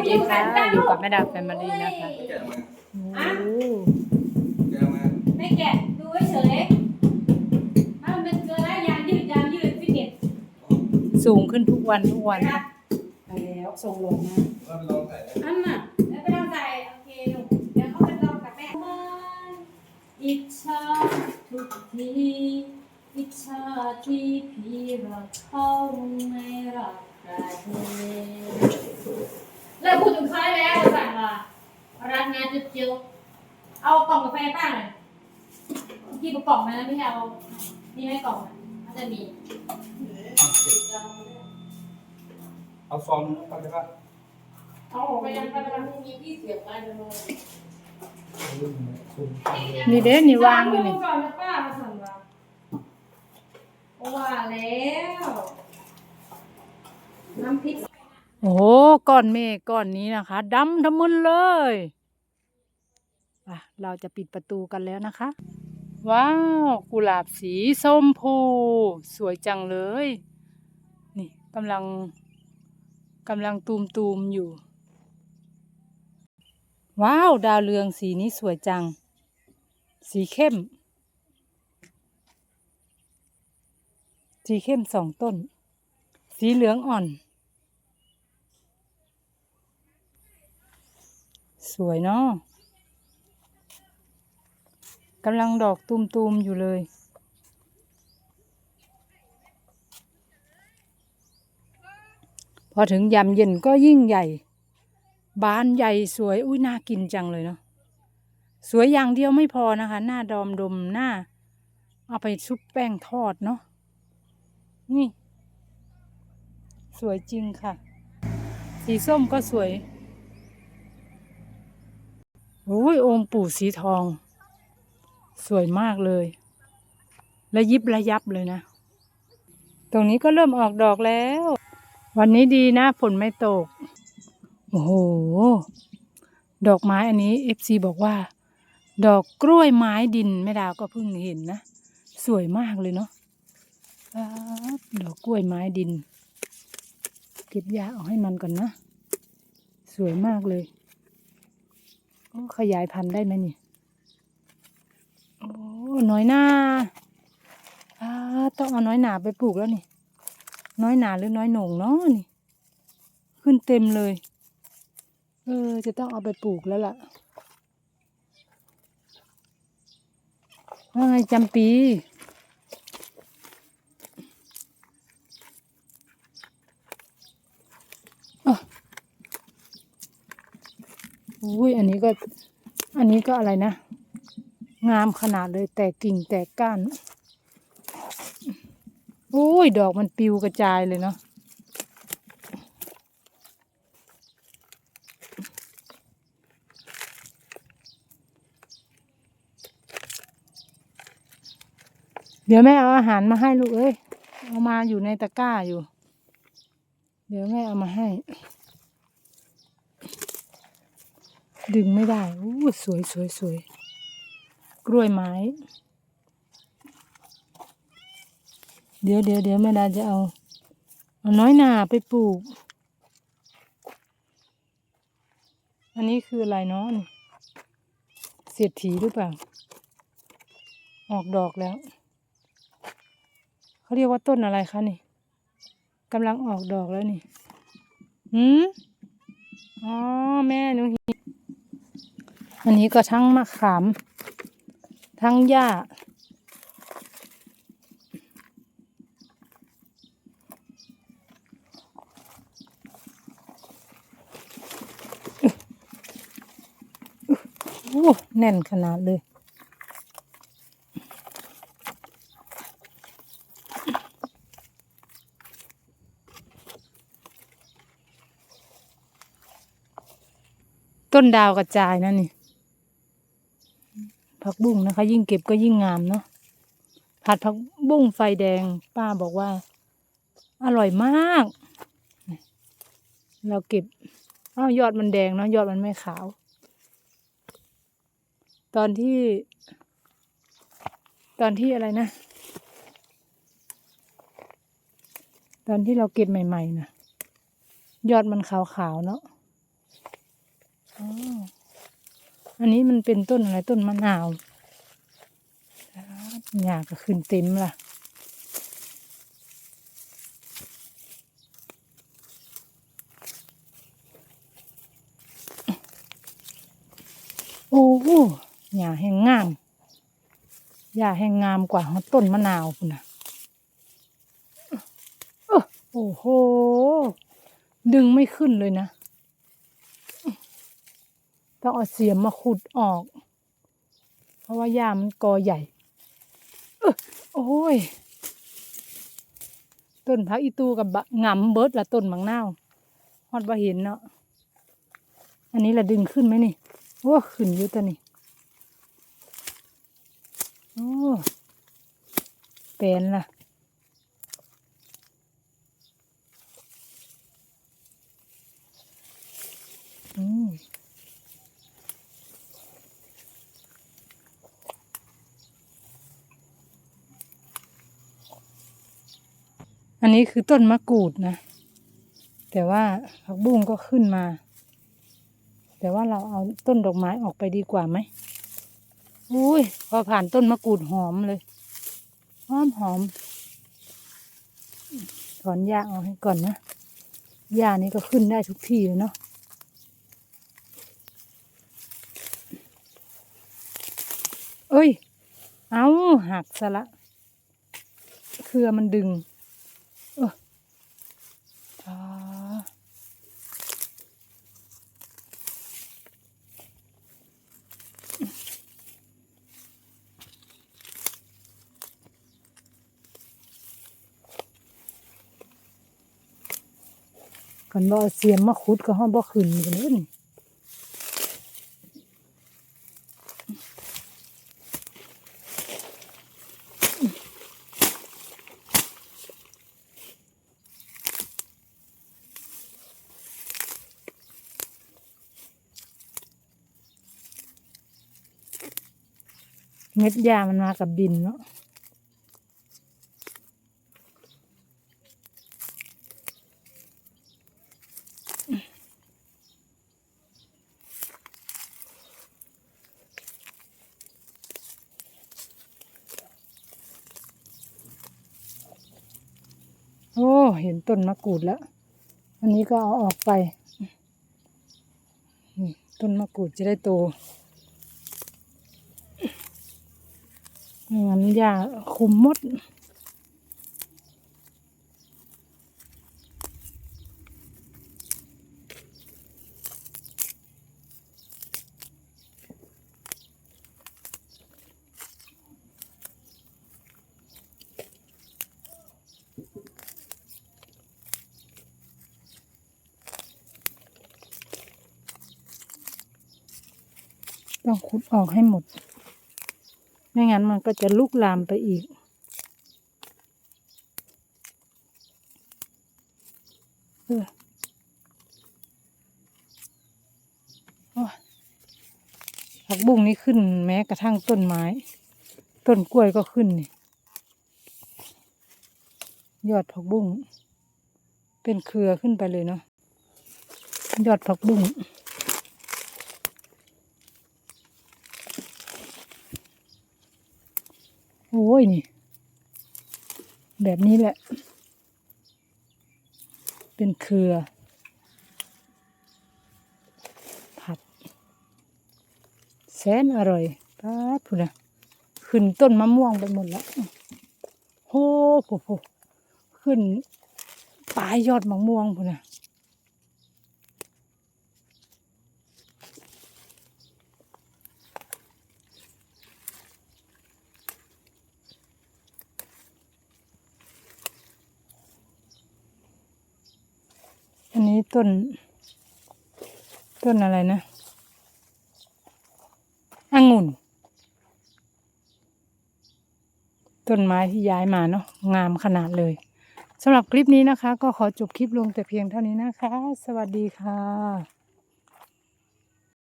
วัสดีค่ะอยู่กับแม่ดาแฟมิลี่นะคะแกะมาโอ้โหแกะมาไม่แกะดูเฉยๆถ้ามันเป็นเกลือแล้วยางยืดยางยืดฟิตเนสสูงขึ้นทุกวันทุกวันนะครับไปแล้วส่งลงนะว่าไปลองใส่ได้อันน่ะแล้วไปลองใส่โอเคหนูเดี๋ยวเขาไปลองกับแม่อิจฉาทุกทีอิจฉาที่พี่รักเขาไม่รักใคร เลิกพูดถึงเขาได้แล้วสั่งว่ารักนะจุ๊บจุ๊บเอากล่องกาแฟป้าหน่อยที่ประกล่องมาแล้วไม่ใช่เอานี่ไม่กล่องนะมันจะมีเอาซองนึงไปได้ปะเอาออกไปยังไปยังมีที่เสียบไว้เลยนี่เด้นี่วางอยู่นี่ก่อนนะป้ามาสั่งว่าว่าแล้ว น้ำพริก โอ้ก้อนเมฆก้อนนี้นะคะดำทะมึนเลยอะเราจะปิดประตูกันแล้วนะคะ ว้าว กุหลาบสีส้มพู สวยจังเลย นี่กำลังกำลังตูมตูมอยู่ ว้าว ดาวเรืองสีนี้สวยจัง สีเข้ม สีเข้มสองต้น สีเหลืองอ่อน สวยเนาะกำลังดอกตูมๆอยู่เลยพอถึงยามเย็นก็ยิ่งใหญ่ บานใหญ่สวย อุ้ยน่ากินจังเลยเนาะ สวยอย่างเดียวไม่พอนะคะ หน้าดอมดมหน้า เอาไปชุบแป้งทอดเนาะ นี่ สวยจริงค่ะ สีส้มก็สวย โอ้ยองค์ปู่สีทอง สวยมากเลย และยิบระยับเลยนะ ตรงนี้ก็เริ่มออกดอกแล้ว วันนี้ดีนะฝนไม่ตก โอ้โห ดอกไม้อันนี้เอฟซีบอกว่า ดอกกล้วยไม้ดินแม่ดาวก็เพิ่งเห็นนะ สวยมากเลยเนาะดอกกล้วยไม้ดิน เก็บยาออกให้มันก่อนนะ สวยมากเลย ขยายพันธุ์ได้ไหมนี่ โอ้น้อยหนาอ่าต้องเอาน้อยหนาไปปลูกแล้วนี่ น้อยหนาหรือน้อยโหน่งเนาะนี่ ขึ้นเต็มเลย เออ จะต้องเอาไปปลูกแล้วล่ะ ว่าไงจำปี อุ้ยอันนี้ก็ อันนี้ก็อะไรนะ งามขนาดเลยแตกกิ่งแตกก้านอุ้ยดอกมันปิวกระจายเลยเนาะเดี๋ยวแม่เอาอาหารมาให้ลูกเอ้ย เอามาอยู่ในตะกร้าอยู่ เดี๋ยวแม่เอามาให้ ดึงไม่ได้อู้สวยสวยสวยกล้วยไม้ เดี๋ยวเดี๋ยวเดี๋ยวแม่ดาจะเอาเอาน้อยหนาไปปลูก อันนี้คืออะไรเนาะนี่เศรษฐีหรือเปล่า ออกดอกแล้ว เขาเรียกว่าต้นอะไรคะนี่กำลังออกดอกแล้วนี่ หืมอ๋อ แม่หนู อันนี้ก็ทั้งมะขาม ทั้งหญ้า โอ้แน่นขนาดเลยต้นดาวกระจายนะนี่ ผักบุ้งนะคะ ยิ่งเก็บก็ยิ่งงามเนาะผัดผักบุ้งไฟแดง ป้าบอกว่า อร่อยมาก เราเก็บอ้าวยอดมันแดงเนาะยอดมันไม่ขาว ตอนที่ ตอนที่อะไรนะ ตอนที่เราเก็บใหม่ ๆนะยอดมันขาวๆเนาะอ๋อ อันนี้มันเป็นต้นอะไรต้นมะนาวหญ้าก็ขึ้นเต็มล่ะ โอ้โหหญ้าแห่งงามหญ้าแห่งงามกว่าต้นมะนาวคุณนะโอ้โห ดึงไม่ขึ้นเลยนะ ต้องเอาเสียมมาขุดออก เพราะว่าหญ้ามันกอใหญ่เออโอ้ย ต้นพักอีตูกับบะงำเบิดละต้นมังนาวฮอดว่าเห็นเนาะอันนี้ละดึงขึ้นไหมนี่โอ้ขึ้นอยู่ตัวนี่โอ้แปลนล่ะ อันนี้คือต้นมะกรูดนะ แต่ว่าผักบุ้งก็ขึ้นมา แต่ว่าเราเอาต้นดอกไม้ออกไปดีกว่าไหมอุ้ยพอผ่านต้นมะกรูดหอมเลยหอมหอมถอนหญ้าออกให้ก่อนนะหญ้านี้ก็ขึ้นได้ทุกที่เลยเนาะเอ้ย เอาหักซะละ เครือมันดึง กันบ่เอาเสียมมาขุดก็ห้องบ่ขึ้นกันเลยนี่เม็ดยามันมากับดินเนาะ เห็นต้นมะกรูดแล้ว อันนี้ก็เอาออกไปต้นมะกรูดจะได้โตไม่งั้นหญ้าคุมมด ต้องขุดออกให้หมด ไม่งั้นมันก็จะลุกลามไปอีก เออผักบุ้งนี่ขึ้นแม้กระทั่งต้นไม้ ต้นกล้วยก็ขึ้นนี่ยอดผักบุ้งเป็นเครือขึ้นไปเลยเนาะยอดผักบุ้ง อ้ยนี่ แบบนี้แหละ เป็นเครือ ผัด แสนอร่อยป้าพูนะขึ้นต้นมะม่วงไปหมดแล้วโอ้โหโหขึ้นปลายยอดมะม่วงพูนะ ต้น ต้นอะไรนะองุ่น ต้นไม้ที่ย้ายมาเนาะงามขนาดเลยสำหรับคลิปนี้นะคะ ก็ขอจบคลิปลงแต่เพียงเท่านี้นะคะ สวัสดีค่ะ